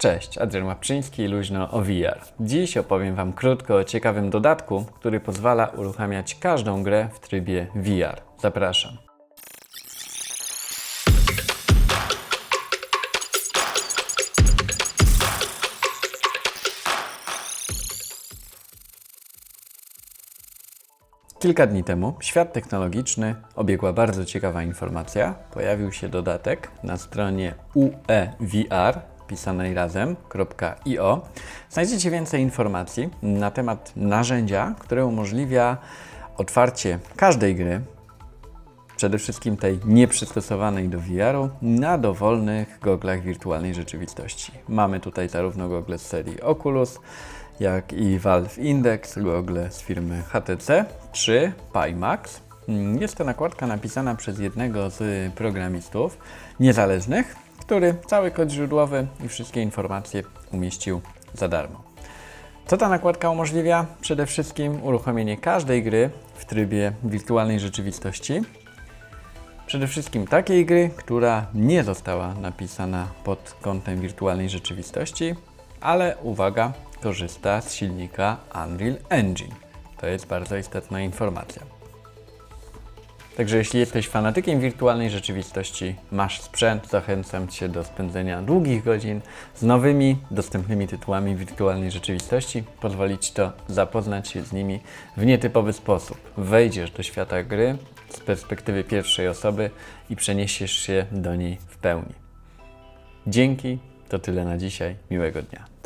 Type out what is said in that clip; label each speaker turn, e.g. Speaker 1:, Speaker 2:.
Speaker 1: Cześć, Adrian Łapczyński luźno o VR. Dziś opowiem Wam krótko o ciekawym dodatku, który pozwala uruchamiać każdą grę w trybie VR. Zapraszam. Kilka dni temu świat technologiczny obiegła bardzo ciekawa informacja. Pojawił się dodatek na stronie uevr pisanej razem.io. Znajdziecie więcej informacji na temat narzędzia, które umożliwia otwarcie każdej gry, przede wszystkim tej nieprzystosowanej do VR-u, na dowolnych goglach wirtualnej rzeczywistości. Mamy tutaj zarówno gogle z serii Oculus, jak i Valve Index, gogle z firmy HTC czy Pimax. Jest to nakładka napisana przez jednego z programistów niezależnych, który cały kod źródłowy i wszystkie informacje umieścił za darmo. Co ta nakładka umożliwia? Przede wszystkim uruchomienie każdej gry w trybie wirtualnej rzeczywistości. Przede wszystkim takiej gry, która nie została napisana pod kątem wirtualnej rzeczywistości, ale uwaga, korzysta z silnika Unreal Engine. To jest bardzo istotna informacja. Także jeśli jesteś fanatykiem wirtualnej rzeczywistości, masz sprzęt, zachęcam Cię do spędzenia długich godzin z nowymi, dostępnymi tytułami wirtualnej rzeczywistości. Pozwoli Ci to zapoznać się z nimi w nietypowy sposób. Wejdziesz do świata gry z perspektywy pierwszej osoby i przeniesiesz się do niej w pełni. Dzięki, to tyle na dzisiaj. Miłego dnia.